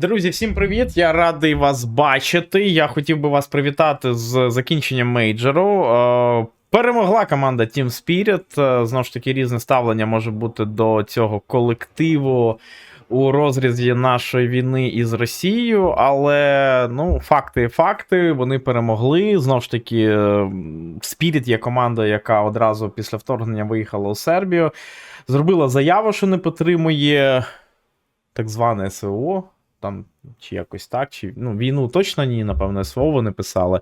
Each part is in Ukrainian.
Друзі, всім привіт! Я радий вас бачити. Я хотів би вас привітати з закінченням мейджору. Е, Перемогла команда Team Spirit. Е, Знову ж таки, різне ставлення може бути до цього колективу у розрізі нашої війни із Росією, але ну, факти, факти, вони перемогли. Знову ж таки, е, Spirit є команда, яка одразу після вторгнення виїхала у Сербію. Зробила заяву, що не підтримує так зване СВО. Там чи якось так, чи ну, війну точно ні, напевно, СВО вони писали.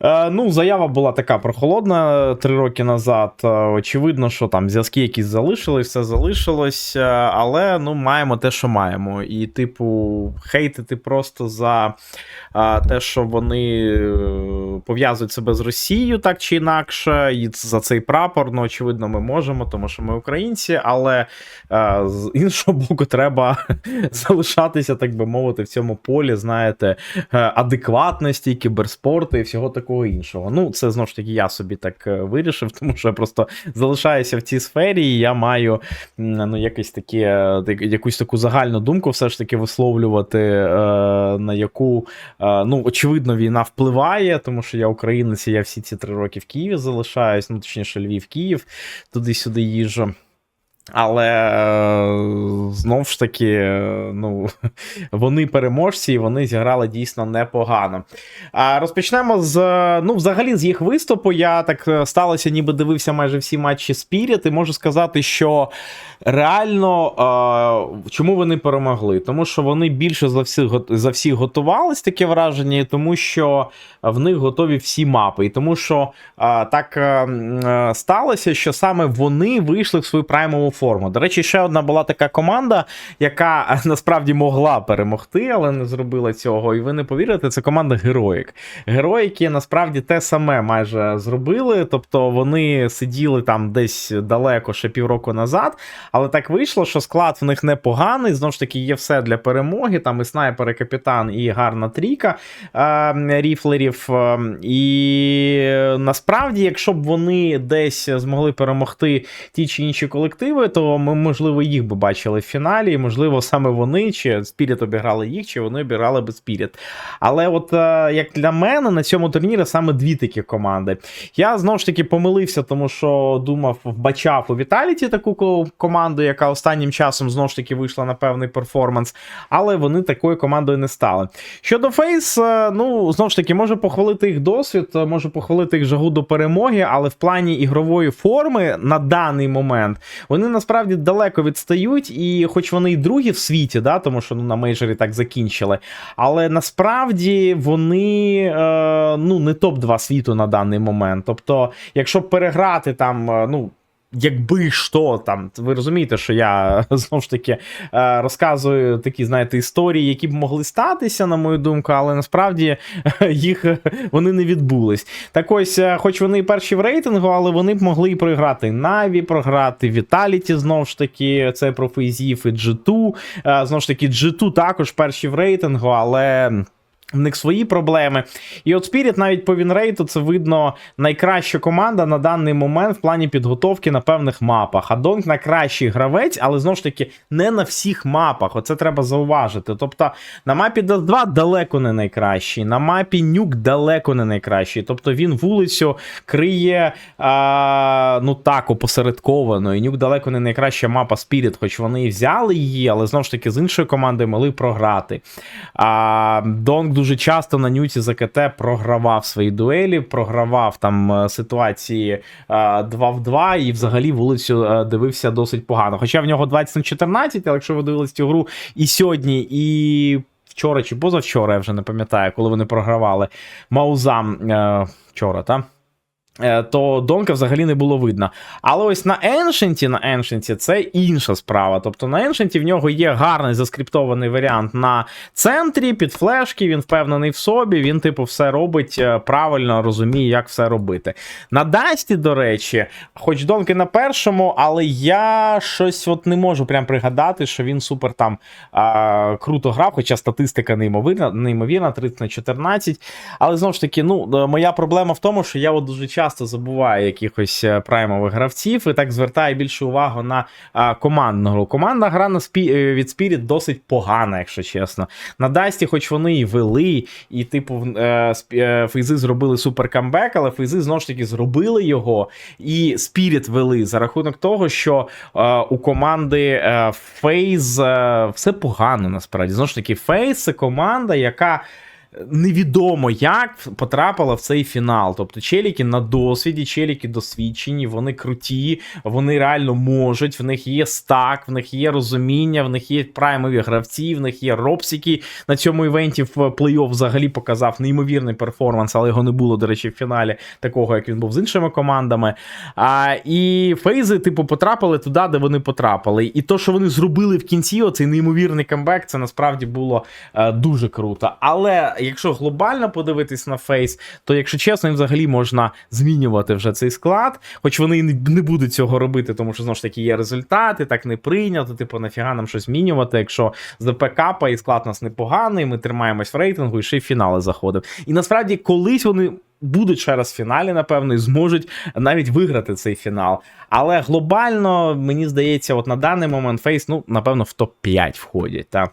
Е, ну, заява була така прохолодна три роки назад. Е, очевидно, що там зв'язки якісь залишились, все залишилось, е, але ну, маємо те, що маємо. І, типу, хейтити просто за е, те, що вони е, пов'язують себе з Росією так чи інакше, і за цей прапор, ну, очевидно, ми можемо, тому що ми українці, але е, з іншого боку, треба залишатися, так би мовити, в цьому полі, знаєте, е, адекватності, кіберспорту і всього такого іншого. Ну, це знову ж таки я собі так е, вирішив, тому що я просто залишаюся в цій сфері, і я маю ну, якесь таке, е, якусь таку загальну думку все ж таки висловлювати, на яку, ну, очевидно, війна впливає, тому що я українець, і я всі ці три роки в Києві залишаюсь, ну, точніше, Львів, Київ, туди-сюди їжджу. Але е, знов ж таки, е, ну, вони переможці, і вони зіграли дійсно непогано. А розпочнемо з ну, взагалі, з їх виступу. Я так е, сталося, ніби дивився майже всі матчі Spirit, і можу сказати, що реально чому вони перемогли? Тому що вони більше за всіх за всіх готувались, таке враження, тому що в них готові всі мапи. І тому що так е, е, сталося, що саме вони вийшли в свою праймову форму. До речі, ще одна була така команда, яка е, насправді могла перемогти, але не зробила цього. І ви не повірите, це команда Героїк. Героїки насправді те саме майже зробили. Тобто вони сиділи там десь далеко ще півроку назад. Але так вийшло, що склад в них непоганий. Знову ж таки, є все для перемоги. Там і снайпер, і капітан, і гарна трійка е, ріфлерів. Е, і насправді, якщо б вони десь змогли перемогти ті чи інші колективи, то ми, можливо, їх би бачили в фіналі. І, можливо, саме вони чи Спіріт обіграли їх, чи вони обіграли би Спіріт. Але от е, як для мене на цьому турнірі саме дві такі команди. Я знову ж таки помилився, тому що думав, вбачав у Віталіті таку команду, яка останнім часом знову ж таки вийшла на певний перформанс, але вони такою командою не стали. Щодо Фейс, е, ну знову ж таки, можу похвалити їх досвід, е, можу похвалити їх жагу до перемоги, але в плані ігрової форми на даний момент вони насправді далеко відстають, і хоч вони і другі в світі, да, тому що ну, на мейджорі так закінчили, але насправді вони е, ну, не топ-2 світу на даний момент. Тобто, якщо переграти там, е, ну. Якби що там, ви розумієте, що я знову ж таки е, розказую такі, знаєте, історії, які б могли статися, на мою думку, але насправді їх вони не відбулись. Так ось, е, хоч вони і перші в рейтингу, але вони б могли і програти Наві, програти Віталіті, знову ж таки, це про фейзів і G2. Е, Знову ж таки, G2 також перші в рейтингу, але. В них свої проблеми. І от Spirit навіть по вінрейту це видно найкраща команда на даний момент в плані підготовки на певних мапах. А Донк найкращий гравець, але знову ж таки не на всіх мапах. Оце треба зауважити. Тобто на мапі D2 далеко не найкращий, на мапі Нюк далеко не найкращий. Тобто він вулицю криє а, ну так, опосередковано. І Нюк далеко не найкраща мапа Spirit, хоч вони і взяли її, але знову ж таки з іншою командою могли програти. А, Донк дуже часто на нюті за КТ програвав свої дуелі, програвав там е, ситуації е, 2 в 2 і взагалі вулицю е, дивився досить погано. Хоча в нього 20 на 14, але якщо ви дивились цю гру і сьогодні, і вчора чи позавчора, я вже не пам'ятаю, коли вони програвали Маузам е, вчора, так? Е, то Донка взагалі не було видно. Але ось на Еншенті, на Еншенті це інша справа. Тобто на Еншенті в нього є гарний заскриптований варіант на центрі, під флешки, він впевнений в собі, він, типу, все робить е, правильно, розуміє, як все робити. На Дасті, до речі, хоч Донки на першому, але я щось от не можу прям пригадати, що він супер там а, круто грав, хоча статистика неймовірна, неймовірна, 30 на 14. Але знову ж таки, ну, е, моя проблема в тому, що я от дуже часто часто забуває якихось е, праймових гравців і так звертає більше увагу на командну гру. Командна гра на спі... е, від Spirit досить погана, якщо чесно. На Дасті, хоч вони і вели, і типу е, Фейзи зробили супер камбек, але Фейзи знову ж таки зробили його, і Spirit вели за рахунок того, що у команди Фейз все погано насправді. Знову ж таки, Фейз це команда, яка. Невідомо як потрапила в цей фінал. Тобто челіки на досвіді, челіки досвідчені, вони круті, вони реально можуть, в них є стак, в них є розуміння, в них є праймові гравці, в них є Робс, який на цьому івенті в плей-офф взагалі показав неймовірний перформанс, але його не було, до речі, в фіналі такого, як він був з іншими командами. А, і фейзи, типу, потрапили туди, де вони потрапили. І то, що вони зробили в кінці, оцей неймовірний камбек, це насправді було е, дуже круто. Але якщо глобально подивитись на фейс, то якщо чесно, їм взагалі можна змінювати вже цей склад, хоч вони не, будуть цього робити, тому що знову ж таки є результати, так не прийнято. Типу, нафіга нам щось змінювати, якщо з ДП і склад у нас непоганий, ми тримаємось в рейтингу і ще й фінали заходив. І насправді колись вони. Будуть ще раз в фіналі, напевно, і зможуть навіть виграти цей фінал. Але глобально, мені здається, от на даний момент Фейс, ну, напевно, в топ-5 входять. Та?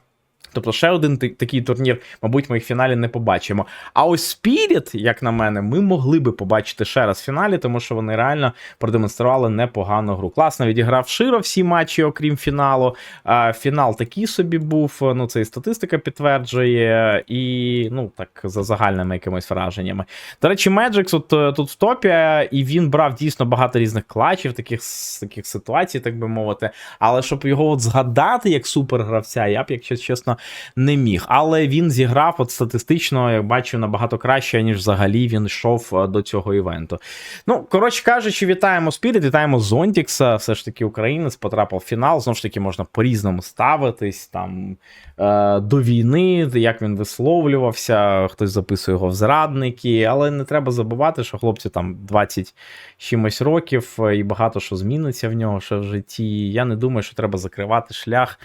Тобто ще один та- такий турнір, мабуть, ми їх в фіналі не побачимо. А ось Spirit, як на мене, ми могли би побачити ще раз в фіналі, тому що вони реально продемонстрували непогану гру. Класно відіграв Широ всі матчі, окрім фіналу. А, фінал такий собі був. Ну, це і статистика підтверджує, і ну так за загальними якимись враженнями. До речі, Меджикс от е, тут в топі, і він брав дійсно багато різних клачів, таких, таких ситуацій, так би мовити. Але щоб його от згадати як супергравця, я б, якщо чесно, не міг. Але він зіграв от статистично, як бачу, набагато краще, ніж взагалі він йшов е, до цього івенту. Ну, коротше кажучи, вітаємо Спіріт, вітаємо Зонтікса. Все ж таки, українець потрапив в фінал. Знову ж таки, можна по-різному ставитись там е, до війни, як він висловлювався, хтось записує його в зрадники, але не треба забувати, що хлопці там 20 чимось років, е, і багато що зміниться в нього ще в житті. Я не думаю, що треба закривати шлях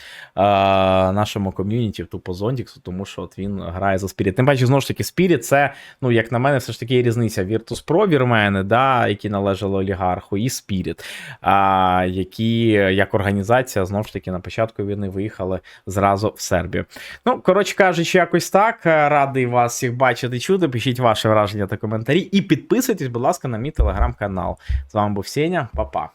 нашому ком'юніті тупо Зонтіксу, тому що от він грає за Спіріт. Тим паче, знову ж таки, Спіріт це, ну, як на мене, все ж таки різниця. Virtus Pro вірмени, да, які належали олігарху, і Спіріт, які як організація знову ж таки на початку війни виїхали зразу в Сербію. Ну, коротше кажучи, якось так. Радий вас всіх бачити, чути. Пишіть ваші враження та коментарі. І підписуйтесь, будь ласка, на мій телеграм-канал. З вами був Сеня, па-па.